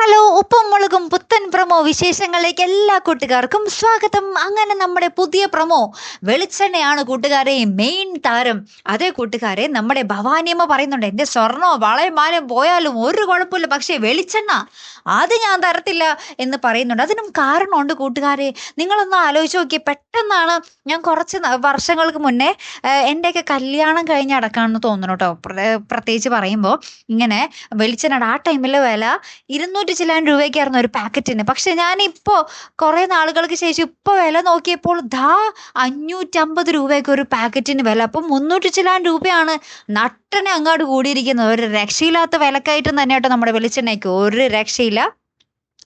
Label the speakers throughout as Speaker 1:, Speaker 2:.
Speaker 1: Hello ഉപ്പും മുളകും പുത്തൻ പ്രമോ വിശേഷങ്ങളിലേക്ക് എല്ലാ കൂട്ടുകാർക്കും സ്വാഗതം. അങ്ങനെ നമ്മുടെ പുതിയ പ്രമോ വെളിച്ചെണ്ണയാണ് കൂട്ടുകാരെ മെയിൻ താരം. അതേ കൂട്ടുകാരെ നമ്മുടെ ഭവാനിയമ്മ പറയുന്നുണ്ട് എന്റെ സ്വർണോ വളയും പോയാലും ഒരു കുഴപ്പമില്ല പക്ഷേ വെളിച്ചെണ്ണ അത് ഞാൻ തരത്തില്ല എന്ന് പറയുന്നുണ്ട്. അതിനും കാരണമുണ്ട് കൂട്ടുകാരെ നിങ്ങളൊന്ന് ആലോചിച്ച് നോക്കിയേ പെട്ടെന്നാണ് ഞാൻ കുറച്ച് വർഷങ്ങൾക്ക് മുന്നേ എന്റെയൊക്കെ കല്യാണം കഴിഞ്ഞ് അടക്കാണെന്ന് തോന്നുന്നു കേട്ടോ. പ്രത്യേകിച്ച് പറയുമ്പോൾ ഇങ്ങനെ വെളിച്ചെണ്ണ ആ ടൈമിലെ വില ഇരുന്നൂറ്റി ചില്ലാൻ രൂപയ്ക്കായിരുന്നു ഒരു പാക്കറ്റിന്. പക്ഷെ ഞാനിപ്പോൾ കുറേ നാളുകൾക്ക് ശേഷം ഇപ്പോൾ വില നോക്കിയപ്പോൾ ധാ അഞ്ഞൂറ്റമ്പത് രൂപയൊക്കെ ഒരു പാക്കറ്റിന് വില. അപ്പം മുന്നൂറ്റി ചില്ലാൻ രൂപയാണ് നട്ടനെ അങ്ങോട്ട് കൂടിയിരിക്കുന്നത്. ഒരു രക്ഷയില്ലാത്ത വിലക്കയറ്റം തന്നെ കേട്ടോ നമ്മുടെ വെളിച്ചെണ്ണയ്ക്ക്. ഒരു രക്ഷയില്ല.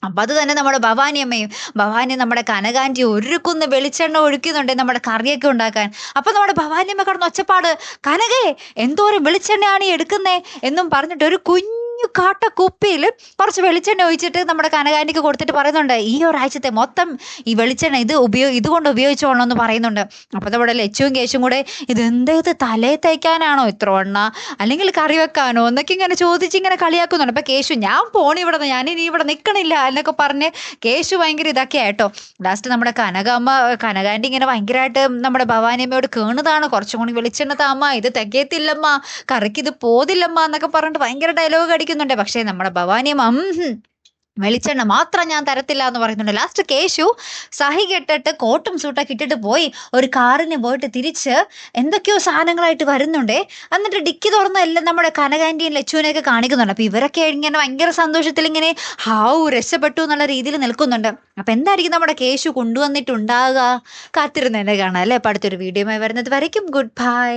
Speaker 1: അപ്പം അത് തന്നെ നമ്മുടെ ഭവാനിയമ്മയും ഭവാനി നമ്മുടെ കനകാന്റെ ഒരു കുന്ന് വെളിച്ചെണ്ണ ഒഴിക്കുന്നുണ്ട് നമ്മുടെ കറിയൊക്കെ ഉണ്ടാക്കാൻ. അപ്പം നമ്മുടെ ഭവാനിയമ്മ കടന്ന് ഒച്ചപ്പാട് കനകേ എന്തോരം വെളിച്ചെണ്ണയാണ് എടുക്കുന്നേ? എന്നും പറഞ്ഞിട്ട് ഒരു കുഞ്ഞു കാട്ട കുപ്പിയിൽ കുറച്ച് വെളിച്ചെണ്ണ ഒഴിച്ചിട്ട് നമ്മുടെ കനകാനിക്ക് കൊടുത്തിട്ട് പറയുന്നുണ്ട് ഈ ഒരാഴ്ചത്തെ മൊത്തം ഈ വെളിച്ചെണ്ണ ഇത് ഉപയോഗ ഇതുകൊണ്ട് ഉപയോഗിച്ചോളണം എന്ന് പറയുന്നുണ്ട്. അപ്പോൾ നമ്മുടെ ലച്ചുവും കേശും കൂടെ ഇത് ഇത് തലയിൽ തേക്കാനാണോ ഇത്ര എണ്ണ? അല്ലെങ്കിൽ കറി വെക്കാനോ? എന്നൊക്കെ ഇങ്ങനെ ചോദിച്ച് ഇങ്ങനെ കളിയാക്കുന്നുണ്ട്. അപ്പോൾ കേശു ഞാൻ പോണി ഇവിടെ നിന്ന് ഞാൻ ഇനി ഇവിടെ നിൽക്കണില്ല എന്നൊക്കെ പറഞ്ഞ് കേശു ഭയങ്കര ഇതൊക്കെ ആയിട്ടോ ലാസ്റ്റ് നമ്മുടെ കനകാമ്മ കനകാന്റെ ഇങ്ങനെ ഭയങ്കരമായിട്ട് നമ്മുടെ ഭവാനിയമ്മയോട് കേണതാണ്. കുറച്ചും കൂടി വെളിച്ചെണ്ണ താമ്മ ഇത് തികയത്തില്ലമ്മ കറിക്ക് ഇത് പോതില്ലമ്മ എന്നൊക്കെ പറഞ്ഞിട്ട് ഭയങ്കര ഡയലോഗ് അടിക്കുന്നുണ്ട് പക്ഷേ നമ്മുടെ ഭവാനിയമ്മ വെളിച്ചെണ്ണ മാത്രം ഞാൻ തരത്തില്ല എന്ന് പറയുന്നുണ്ട്. ലാസ്റ്റ് കേശു സഹി കെട്ടിട്ട് കോട്ടും സൂട്ടൊക്കെ ഇട്ടിട്ട് പോയി ഒരു കാറിന് പോയിട്ട് തിരിച്ച് എന്തൊക്കെയോ സാധനങ്ങളായിട്ട് വരുന്നുണ്ടേ. എന്നിട്ട് ഡിക്കി തുറന്ന് എല്ലാം നമ്മുടെ കനകാന്റിയും ലച്ചുവിനെയൊക്കെ കാണിക്കുന്നുണ്ട്. അപ്പോൾ ഇവരൊക്കെ ഇങ്ങനെ ഭയങ്കര സന്തോഷത്തിൽ ഇങ്ങനെ ഹാവു രക്ഷപ്പെട്ടു എന്നുള്ള രീതിയിൽ നിൽക്കുന്നുണ്ട്. അപ്പോൾ എന്തായിരിക്കും നമ്മുടെ കേശു കൊണ്ടുവന്നിട്ടുണ്ടാകുക കാത്തിരുന്ന് തന്നെ കാണാം അല്ലേ? അപ്പോൾ അടുത്തൊരു വീഡിയോ വരുന്നത് വരയ്ക്കും. Good bye